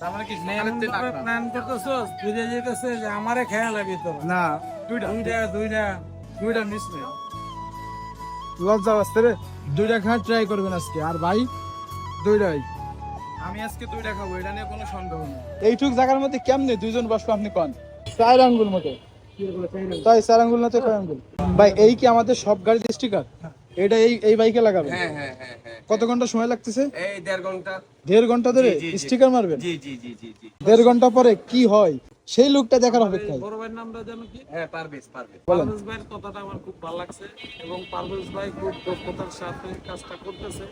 Plan করতেছস বুঝে যেতেছে যে আমারে খেয়াল লাগি তোর। না দুইটা। দুইটা দুইটা। দুইটা মিস নেই। লজ্জা আসতে রে। দুইটা খাওয়ার ট্রাই করবেন আজকে। আর ভাই দুইটাই। আমি আজকে দুইটা খাব এটা নিয়ে কোনো সন্দেহ নেই। এইটুক জায়গার মধ্যে কেমনে দুইজন বসবো আপনি কন? চার আঙ্গুল মতো তাই চার আঙ্গুল না তো ছয় আঙ্গুল ভাই এই কি আমাদের সব গাড়ির স্টিকার এটা এই এই বাইকে লাগাবে হ্যাঁ হ্যাঁ হ্যাঁ কত ঘণ্টা সময় লাগতেছে? এই দেড় ঘণ্টা। দেড় ঘণ্টা ধরে। স্টিকার মারবেন? জি জি জি জি জি। দেড় ঘণ্টা পরে কি হয়? সেই লোকটা দেখার অপেক্ষায়। বড় ভাইয়ের নামটা জানো কি? হ্যাঁ পারভেজ পারভেজ। পারভেজ ভাইয়ের কথাটা আমার খুব ভালো লাগছে এবং পারভেজ ভাই খুব দক্ষতার সাথে কাজটা করতেছে।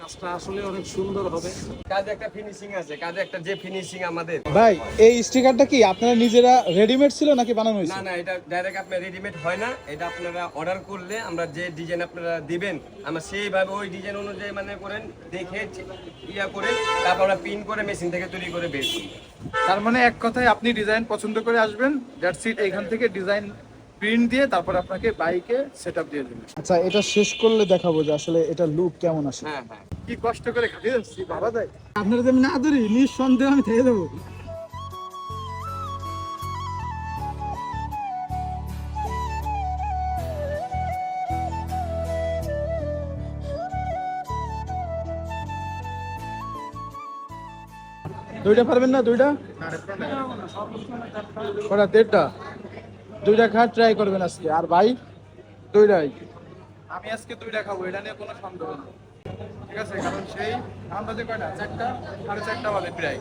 কাজটা আসলে অনেক সুন্দর হবে। কাজে একটা ফিনিশিং আছে কাজে একটা যে ফিনিশিং আমাদের। ভাই এই স্টিকারটা কি আপনারা নিজেরা রেডিমেড ছিল নাকি বানানো হয়েছে? না এটা ডাইরেক্ট আপনার রেডিমেড হয় না এটা আপনারা অর্ডার করলে আমরা যে ডিজাইন আপনারা দিবেন আমরা সেইভাবে ওই ডিজাইন অনুযায়ী মানে করেন দেখে ইয়া করে তারপর আমরা পিন করে মেশিন থেকে তৈরি করে বের করি। তার মানে এক কথায় আপনি ডিজাইন পছন্দ করে আসবেন দ্যাটস ইট এইখান থেকে ডিজাইন প্রিন্ট দিয়ে তারপর আপনাকে বাইকে সেটআপ দিয়ে দেবে। আচ্ছা এটা শেষ করলে দেখাবো যে আসলে এটা লুক কেমন আসে। হ্যাঁ হ্যাঁ। কি কষ্ট করে খাটিয়ে যাচ্ছি বাবা যায় আপনারা যদি না ধরি নিঃসন্দেহ আমি থেকে দেবো। দুইটা পারবেন না দুইটা? ওটা দেড়টা? দুইটা খাওয়ার ট্রাই করবেন আজকে। আর ভাই দুইটাই। আমি আজকে দুইটা খাব এটা নিয়ে কোনো সন্দেহ নেই। ঠিক আছে কারণ সেই কয়টা? চারটা? সাড়ে চারটা বাজে প্রায়।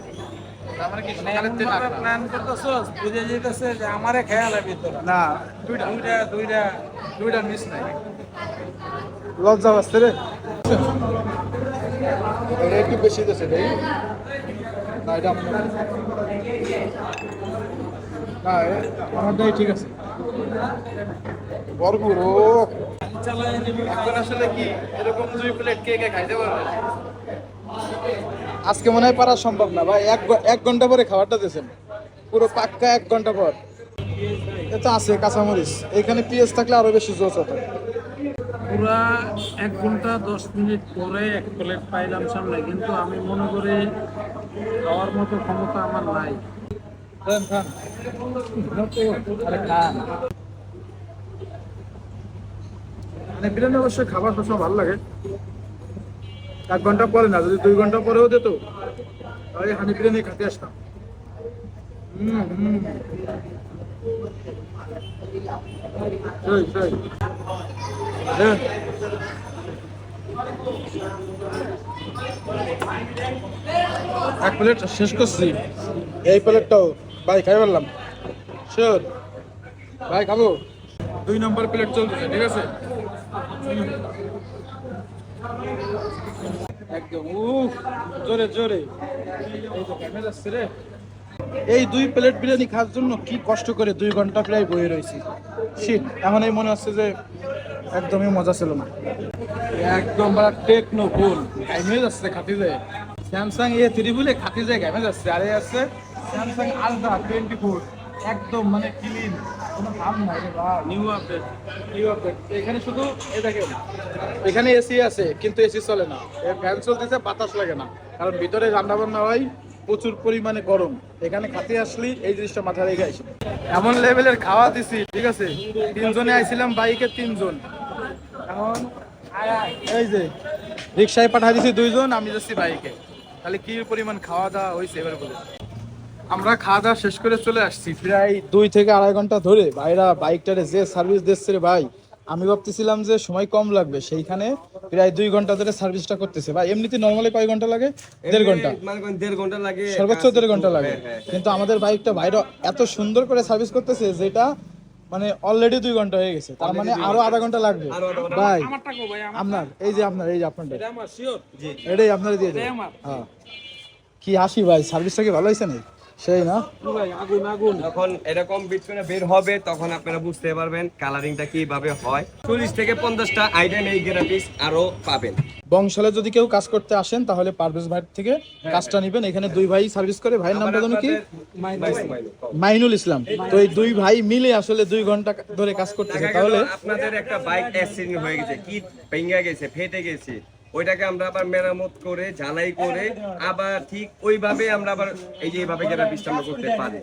মানে কি সকালের দিন এমনভাবে রাখলাম। প্ল্যান করতেছস বুঝে যেতেছে যে আমারে খেয়াল লাগি তোর না দুইটা। দুইটা দুইটা। দুইটা মিস নাই। লজ্জা আসতে রে। এটা একটু বেশি দিয়েছে ভাই। না এটা আমারটাই ঠিক আছে। ভরপুর ও এখন আসলে কি এরকম দুই প্লেট কে কে খাইতে পারবে আজকে মনে হয় পারা সম্ভব না ভাই। এক এক ঘণ্টা পরে খাবারটা দিয়েছেন। পুরো পাক্কা এক ঘণ্টা পর। এটা আছে কাঁচামরিচ। এখানে পেঁয়াজ থাকলে আরও বেশি জোস হতো। পুরা এক ঘণ্টা দশ মিনিট পরে এক প্লেট পাইলাম সামনে কিন্তু আমি মনে করি খাওয়ার মতো ক্ষমতা আমার নাই। মানে বিরিয়ানি অবশ্যই খাবার সবসময় ভালো লাগে। এক ঘণ্টা পরে না, যদি দুই ঘণ্টা পরেও দিত, তাহলে হানি বিরিয়ানি খেতে আসতাম। সেই সেই। এক প্লেট শেষ করছি। এই প্লেটটাও। ভাই খাই বললাম শিওর ভাই খাব? দুই নম্বর প্লেট চলতেছে ঠিক আছে? একদম উফ জোরে জোরে। এই দুই প্লেট বিরিয়ানি খাওয়ার জন্য কি কষ্ট করে দুই ঘণ্টা প্রায় বয়ে রয়েছি। শীত এখন এই মনে হচ্ছে যে একদমই মজা ছিল না। একদম বড় টেকনো ফুল ঘাইমে যাচ্ছে খাতি যায় স্যামসাং এ থ্রি বলে খাতি যায় ঘাইমে যাচ্ছে। আরে আছে। স্যামসাং আলট্রা টোয়েন্টি ফোর একদম মানে ক্লিন কোনো দাম নাই রে নিউ আপডেট নিউ আপডেট এখানে শুধু দেখেন এখানে এসি আছে কিন্তু এসি চলে না। এর ফ্যান চলতেছে বাতাস লাগে না। কারণ ভিতরে রান্না বান্না হয় প্রচুর পরিমাণে গরম। এখানে খাতে আসলি এই জিনিসটা মাথায় রেখে আসি। এমন লেভেলের খাওয়া দিছি ঠিক আছে? তিনজনে আইছিলাম বাইকে তিনজন। এখন এই যে রিক্সায় পাঠা দিছি দুইজন আমি যাচ্ছি বাইকে। তাহলে কি পরিমাণ খাওয়া দাওয়া হয়েছে এবার বলে? আমরা খাওয়া দাওয়া শেষ করে চলে আসছি। প্রায় দুই থেকে আড়াই ঘণ্টা ধরে ভাইরা বাইকটারে যে সার্ভিস দিচ্ছে রে ভাই আমি ভাবতেছিলাম যে সময় কম লাগবে সেইখানে প্রায় দুই ঘণ্টা ধরে সার্ভিসটা করতেছে। ভাই এমনিতে নর্মালি কয় ঘণ্টা লাগে? দেড় ঘণ্টা। মানে দেড় ঘণ্টা লাগে সর্বোচ্চ দেড় ঘণ্টা লাগে। হ্যাঁ, হ্যাঁ, হ্যাঁ। কিন্তু আমাদের বাইকটা ভাইরা এত সুন্দর করে সার্ভিস করতেছে যেটা মানে অলরেডি দুই ঘণ্টা হয়ে গেছে। তার মানে আরও আধা ঘণ্টা লাগবে। ভাই আপনার এই যে আপনার এই যে আপনারটা। এটা আমার শিওর এটাই আপনার দিয়ে হ্যাঁ। কি হাসি ভাই সার্ভিসটা কি ভালো হয়েছে নাকি? সেই না? আগুন আগুন যখন এরকম বিট করে বের হবে তখন আপনারা বুঝতে পারবেন কালারিংটা কীভাবে হয়। চল্লিশ থেকে পঞ্চাশটা আইটেম এই গ্রাফিক্স আরও পাবেন। বংশালে যদি কেউ কাজ করতে আসেন তাহলে পারভেজ ভাই থেকে কাজটা নেবেন। এখানে দুই ভাই সার্ভিস করে। ভাইয়ের নামটা জানো কি? মাইনুল ইসলাম। তো এই দুই ভাই মিলে আসলে দুই ঘণ্টা ধরে কাজ করতেছে। তাহলে আপনাদের একটা বাইক অ্যাক্সিডেন্ট হয়ে গেছে। কি ভেঙে গেছে ফেটে গেছে। ওইটাকে আমরা আবার মেরামত করে, ঝালাই করে আবার ঠিক ওইভাবে আমরা আবার এই যে এইভাবে যেটা বিশ্রাম করতে পারি।